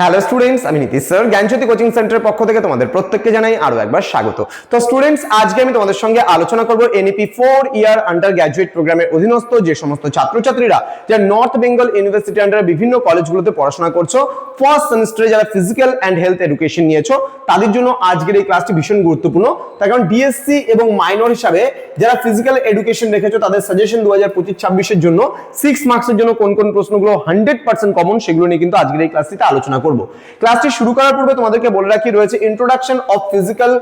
Hello students আমি Nitish sir. জ্ঞানজ্যোতি coaching সেন্টারের পক্ষ থেকে তোমাদের প্রত্যেককে জানাই আরও একবার স্বাগত। তো স্টুডেন্টস আজকে আমি তোমাদের সঙ্গে আলোচনা করব NEP four year undergraduate প্রোগ্রামের অধীনস্থ যে সমস্ত ছাত্রছাত্রীরা যারা নর্থ বেঙ্গল ইউনিভার্সিটি আন্ডার বিভিন্ন কলেজগুলোতে পড়াশোনা করছ ফার্স্ট সেমিস্টারে যারা ফিজিক্যাল অ্যান্ড হেলথ এডুকেশন নিয়েছো, তাদের জন্য আজকের এই ক্লাসটি ভীষণ গুরুত্বপূর্ণ। তার কারণ বিএসসি এবং মাইনর হিসাবে যারা ফিজিক্যাল এডুকেশন রেখেছো, তাদের সাজেশন দু হাজার পঁচিশ ছাব্বিশের জন্য সিক্স মার্কসের জন্য কোন কোন প্রশ্নগুলো হান্ড্রেড পার্সেন্ট কমন সেগুলো নিয়ে কিন্তু আজকের এই ক্লাসটিতে আলোচনা ক্লাসটি শুরু করার পূর্বে তোমাদেরকে বলে রাখি, রয়েছে introduction of physical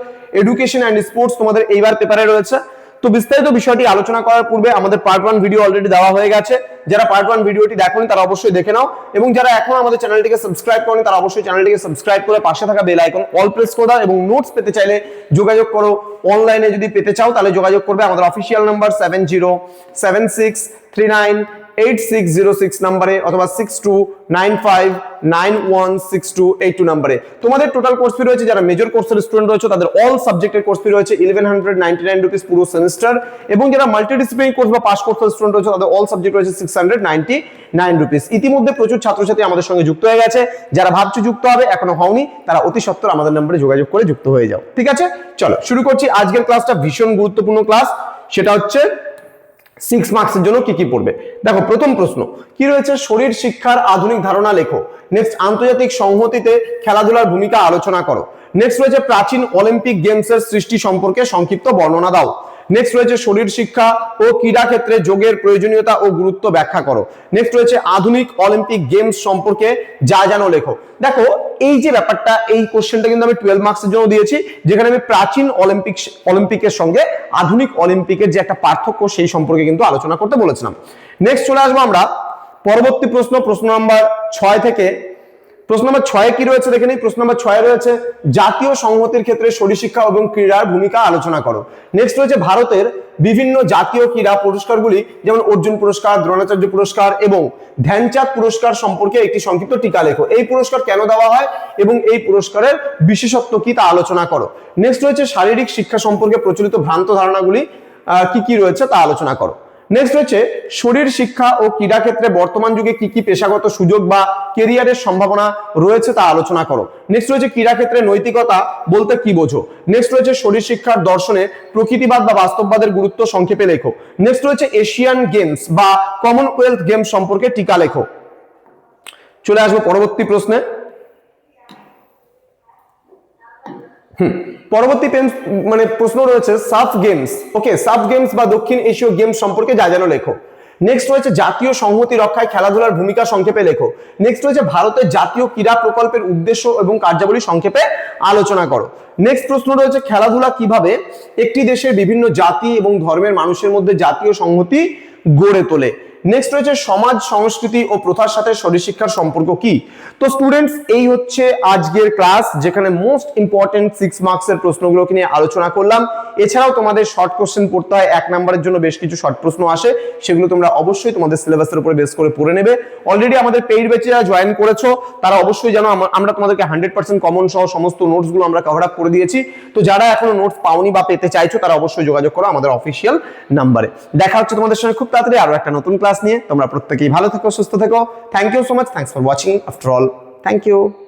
education and sports তোমাদের এইবার পেপারে রয়েছে। তো বিস্তারিত বিষয়টি আলোচনা করার পূর্বে আমাদের পার্ট ওয়ান ভিডিও অলরেডি দেওয়া হয়ে গেছে। যারা পার্ট ওয়ান ভিডিওটি দেখোনি, তারা অবশ্যই দেখে নাও। এবং যারা এখন আমাদের চ্যানেলটিকে সাবস্ক্রাইব করেনি, তারা অবশ্যই চ্যানেলটিকে সাবস্ক্রাইব করে পাশে থাকা বেল আইকন অল প্রেস করে দাও এবং নোটস পেতে চাইলে যোগাযোগ করো। অনলাইনে যদি পেতে চাও, তাহলে যোগাযোগ করবে আমাদের official number seven zero seven six three nine eight six zero six নাম্বারে অথবা six two nine five nine one six two eight two নাম্বারে। তোমাদের টোটাল কোর্স ফি রয়েছে, যারা মেজর কোর্সের স্টুডেন্ট রয়েছে, তাদের অল সাবজেক্টের কোর্স ফি রয়েছে eleven hundred ninety nine rupees পুরো সেমিস্টার এবং যারা মাল্টিডিসিপ্লিনারি কোর্স বা পাস কোর্সের স্টুডেন্ট রয়েছে, তাদের অল সাবজেক্ট রয়েছে six hundred ninety nine rupees ইতিমধ্যে প্রচুর ছাত্রছাত্রী আমাদের সঙ্গে যুক্ত হয়ে গেছে। যারা ভাবছ যুক্ত হবে, এখনও হওনি, তারা অতি সত্তর আমাদের নম্বরে যোগাযোগ করে যুক্ত হয়ে যাও। ঠিক আছে? চলো, শুরু করছি। আজকের ক্লাসটা ভীষণ গুরুত্বপূর্ণ ক্লাস সেটা হচ্ছে সিক্স মার্কসের জন্য কি কি পড়বে? দেখো, প্রথম প্রশ্ন, কি রয়েছে শরীর শিক্ষার আধুনিক ধারণা লেখো নেক্সট আন্তর্জাতিক সংহতিতে খেলাধুলার ভূমিকা আলোচনা করো। নেক্সট রয়েছে প্রাচীন অলিম্পিক গেমসের সৃষ্টি সম্পর্কে সংক্ষিপ্ত বর্ণনা দাও। নেক্সট রয়েছে শরীর শিক্ষা ও ক্রীড়া ক্ষেত্রে যোগের প্রয়োজনীয়তা ও গুরুত্ব ব্যাখ্যা করো। নেক্সট রয়েছে আধুনিক অলিম্পিক গেমস সম্পর্কে যা জানো লেখো। দেখো, এই যে ব্যাপারটা, এই কোশ্চেনটা কিন্তু আমি টুয়েলভ মার্কসের জন্য দিয়েছি, যেখানে আমি প্রাচীন অলিম্পিক অলিম্পিকের সঙ্গে আধুনিক অলিম্পিকের যে একটা পার্থক্য সেই সম্পর্কে কিন্তু আলোচনা করতে বলেছিলাম। নেক্সট চলে আসব আমরা, পরবর্তী প্রশ্ন প্রশ্ন নাম্বার ছয় থেকে প্রশ্ন নম্বর ছয়ে কি রয়েছে দেখে নিই। প্রশ্ন নম্বর ছয়ে রয়েছে, জাতীয় সংহতির ক্ষেত্রে শরীরশিক্ষা এবং ক্রীড়ার ভূমিকা আলোচনা করো। নেক্সট রয়েছে ভারতের বিভিন্ন জাতীয় ক্রীড়া পুরস্কারগুলি, যেমন অর্জুন পুরস্কার, দ্রোণাচার্য পুরস্কার এবং ধ্যানচাঁদ পুরস্কার সম্পর্কে একটি সংক্ষিপ্ত টিকা লেখো। এই পুরস্কার কেন দেওয়া হয় এবং এই পুরস্কারের বিশেষত্ব কি তা আলোচনা করো। নেক্সট রয়েছে শারীরিক শিক্ষা সম্পর্কে প্রচলিত ভ্রান্ত ধারণাগুলি কি কি রয়েছে তা আলোচনা করো। নেক্সট হচ্ছে শরীর শিক্ষা ও ক্রীড়া ক্ষেত্রে বর্তমান যুগে কি কি পেশাগত সুযোগ বা কেরিয়ারের সম্ভাবনা রয়েছে তা আলোচনা করো। নেক্সট রয়েছে ক্রীড়া ক্ষেত্রে নৈতিকতা বলতে কি বোঝো? নেক্সট রয়েছে, শরীর শিক্ষার দর্শনে প্রকৃতিবাদ বা বাস্তববাদের গুরুত্ব সংক্ষেপে লেখো। নেক্সট রয়েছে, এশিয়ান গেমস বা কমনওয়েলথ গেমস সম্পর্কে টিকা লেখো। চলে আসব পরবর্তী প্রশ্নে। পরবর্তী মানে প্রশ্ন রয়েছে, সাফ গেমস। ওকে সাফ গেমস বা দক্ষিণ এশীয় গেমস সম্পর্কে যা যেন লেখো। নেক্সট রয়েছে জাতীয় সংহতি রক্ষায় খেলাধুলার ভূমিকা সংক্ষেপে লেখো। নেক্সট রয়েছে ভারতের জাতীয় ক্রীড়া প্রকল্পের উদ্দেশ্য এবং কার্যাবলী সংক্ষেপে আলোচনা করো। নেক্সট প্রশ্ন রয়েছে খেলাধুলা কীভাবে একটি দেশের বিভিন্ন জাতি এবং ধর্মের মানুষের মধ্যে জাতীয় সংহতি গড়ে তোলে? নেক্সট রয়েছে সমাজ, সংস্কৃতি ও প্রথার সাথে শরীরশিক্ষার সম্পর্ক কি? তো স্টুডেন্টস এই হচ্ছে আজকের ক্লাস যেখানে মোস্ট ইম্পর্টেন্ট সিক্স মার্কসের প্রশ্নগুলোকে নিয়ে আলোচনা করলাম। এছাড়াও তোমাদের শর্ট কোশ্চেন পড়তে হয়, এক নম্বরের জন্য বেশ কিছু শর্ট প্রশ্ন আসে। সেগুলো তোমরা অবশ্যই তোমাদের সিলেবাসের উপরে বেস করে পড়ে নেবে। অলরেডি আমাদের পেইড ব্যাচে যারা জয়েন করেছ, তারা অবশ্যই জানো আমরা তোমাদেরকে হান্ড্রেড পার্সেন্ট কমন সহ সমস্ত নোটসগুলো আমরা কভার আপ করে দিয়েছি। তো যারা এখনও নোটস পাওনি বা পেতে চাইছো, তারা অবশ্যই যোগাযোগ করো আমাদের অফিসিয়াল নাম্বারে দেখা হচ্ছে তোমাদের সঙ্গে খুব তাড়াতাড়ি আরও একটা নতুন ক্লাস নিয়ে তোমরা প্রত্যেকেই ভালো থেকো সুস্থ থেকো thank you so much thanks for watching after all thank you